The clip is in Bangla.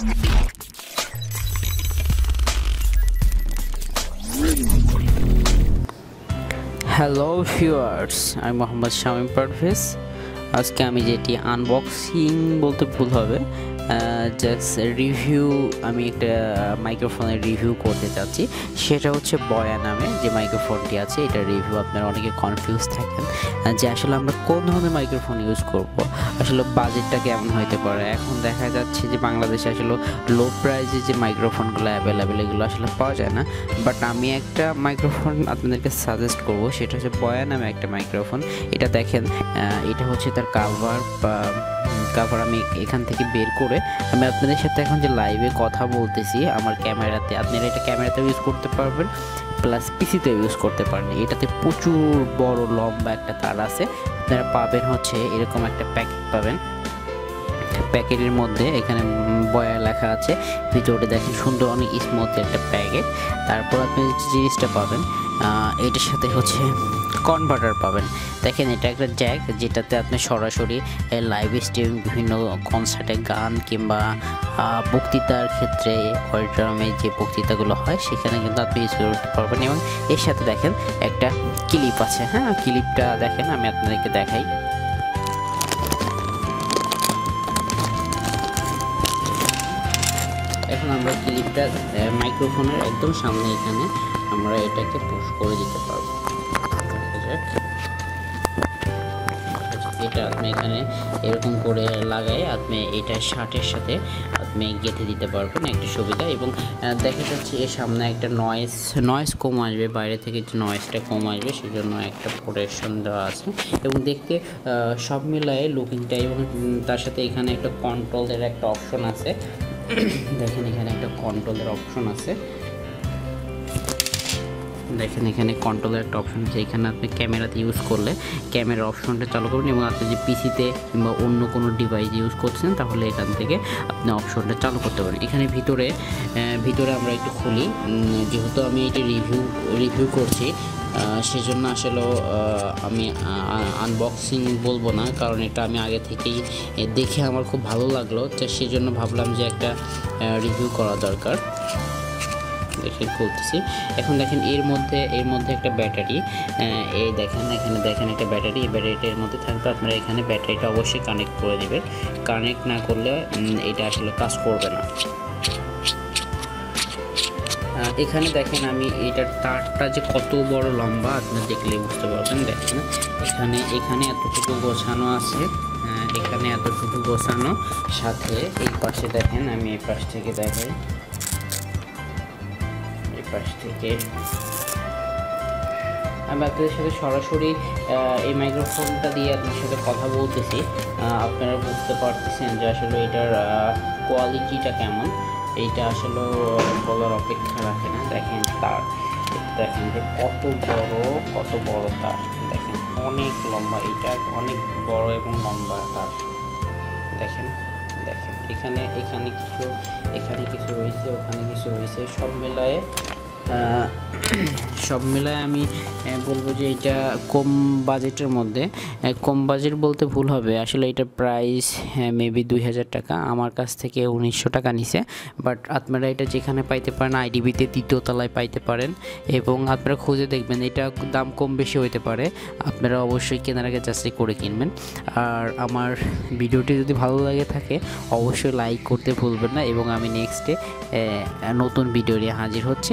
হ্যালো ভিউয়ার্স আমি মোহাম্মদ শামীম পারভেজ আজকে আমি যেটি আনবক্সিং বলতে ভুল হবে। জাস্ট রিভিউ আমি একটা মাইক্রোফোনের রিভিউ করতে চাচ্ছি। সেটা হচ্ছে বয়া নামে যে মাইক্রোফোনটি আছে, এটা রিভিউ আপনারা অনেকে কনফিউজ থাকেন যে আসলে আমরা কোন ধরনের মাইক্রোফোন ইউজ করব? আসলে বাজেটটা কেমন হতে পারে? এখন দেখা যাচ্ছে যে বাংলাদেশে আসলে লো প্রাইসে যে মাইক্রোফোনগুলো অ্যাভেলেবেল এগুলো আসলে পাওয়া যায় না। বাট আমি একটা মাইক্রোফোন আপনাদেরকে সাজেস্ট করব, সেটা হচ্ছে বয়া নামে একটা মাইক্রোফোন এটা দেখেন এটা হচ্ছে তার কাভার বা কাভার আমি এখান থেকে বের করে আমি আপনাদের সাথে এখন যে লাইভে কথা বলতেছি, আমার ক্যামেরাতে, আপনারা এটা ক্যামেরাতেও ইউজ করতে পারবেন প্লাস পিসিতেও ইউজ করতে পারেন এটাতে প্রচুর বড় লম্বা একটা তার আছে। আপনারা পাবেন হচ্ছে এরকম একটা প্যাকেট পাবেন। প্যাকেটের মধ্যে এখানে বয়া লেখা আছে। ভিতরে দেখেন সুন্দর অনেক স্মুথ একটা প্যাকেট। তারপর আপনি জিনিসটা পাবেন এটার সাথে হচ্ছে কনভার্টার পাবেন। দেখেন এটা একটা জ্যাক যেটাতে আপনি সরাসরি লাইভ স্ট্রিম বিভিন্ন কনসার্টে গান কিংবা বক্তৃতার ক্ষেত্রে অডিটোরিয়ামে যে বক্তৃতাগুলো হয়, সেখানে কিন্তু আপনি ইউজ করতে পারবেন। এবং এর সাথে দেখেন একটা ক্লিপ আছে। হ্যাঁ ক্লিপটা দেখেন, আমি আপনাদেরকে দেখাই। এখন আমরা ক্লিপটা মাইক্রোফোনের একদম সামনে এখানে আমরা এটাকে পুশ করে দিতে পারব। এটা আপনি এখানে এরকম করে লাগাই আপনি এটা শার্টের সাথে আপনি গেঁথে দিতে পারবেন একটা সুবিধা এবং দেখা যাচ্ছে এর সামনে একটা নয়েস নয়েস কম আসবে, বাইরে থেকে যে নয়েসটা কম আসবে, সেজন্য একটা প্রোটেকশন দেওয়া আছে এবং দেখতে সব মিলায়ে লুকিংটা এবং তার সাথে এখানে একটা কন্ট্রোলের একটা অপশন আছে। দেখেন এখানে একটা কন্ট্রোলের অপশন আছে। দেখেন এখানে কন্ট্রোলের একটা অপশন আছে। এখানে আপনি ক্যামেরাতে ইউজ করলে ক্যামেরার অপশনটা চালু করবেন এবং আপনি যে পিসিতে কিংবা অন্য কোনো ডিভাইস ইউজ করছেন তাহলে এখান থেকে আপনি অপশনটা চালু করতে পারেন। এখানে ভিতরে ভিতরে আমরা একটু খুলি। যেহেতু আমি এটি রিভিউ রিভিউ করছি সেজন্য আসলে আমি আনবক্সিং বলব না, কারণ এটা আমি আগে থেকেই দেখে আমার খুব ভালো লাগল। তো সেজন্য ভাবলাম যে একটা রিভিউ করা দরকার। দেখে খুলতেছি। এখন দেখেন এর মধ্যে এর মধ্যে একটা ব্যাটারি। এই দেখেন, এখানে দেখেন একটা ব্যাটারি। এই ব্যাটারিটা এর মধ্যে থাকবে আপনারা এখানে ব্যাটারিটা অবশ্যই কানেক্ট করে দেবেন। কানেক্ট না করলে এটা আসলে কাজ করবে না। এখানে দেখেন আমি এটার তারটা যে কত বড় লম্বা আপনি দেখলে বুঝতে পারবেন। দেখেন, এখানে এখানে এতটুকু গোছানো আছে। এখানে এতটুকু গোছানো। সাথে এই পাশে দেখেন, আমি এই পাশ থেকে দেখাই। পাশ থেকে। আমি আপনাদের সাথে সরাসরি এই মাইক্রোফোনটা দিয়ে আপনার সাথে কথা বলতেছি। আপনারা বুঝতে পারতেছেন যে আসলে এটার কোয়ালিটিটা কেমন। এইটা আসলে বলার অপেক্ষা রাখে না। দেখেন তার, দেখেন যে কত বড় কত বড় তার। দেখেন অনেক লম্বা এটা অনেক বড় এবং লম্বা তার। দেখেন দেখেন, এখানে এখানে কিছু এখানে কিছু রয়েছে, ওখানে কিছু রয়েছে। সব মেলায় সব মিলায় আমি বলব যে এটা কম বাজেটের মধ্যে। কম বাজেট বলতে ভুল হবে। আসলে এটা প্রাইস মেবি দুই হাজার টাকা। আমার কাছ থেকে উনিশশো টাকা নিছে। বাট আপনারা এটা যেখানে পাইতে পারেন আইডিবিতে তৃতীয় তলায় পাইতে পারেন। এবং আপনারা খুঁজে দেখবেন, এটা দাম কম বেশি হতে পারে। আপনারা অবশ্যই কেনার আগে যাচাই করে কিনবেন। আর আমার ভিডিওটি যদি ভালো লাগে থাকে, অবশ্যই লাইক করতে ভুলবেন না। এবং আমি নেক্সটে নতুন ভিডিও নিয়ে হাজির হচ্ছি।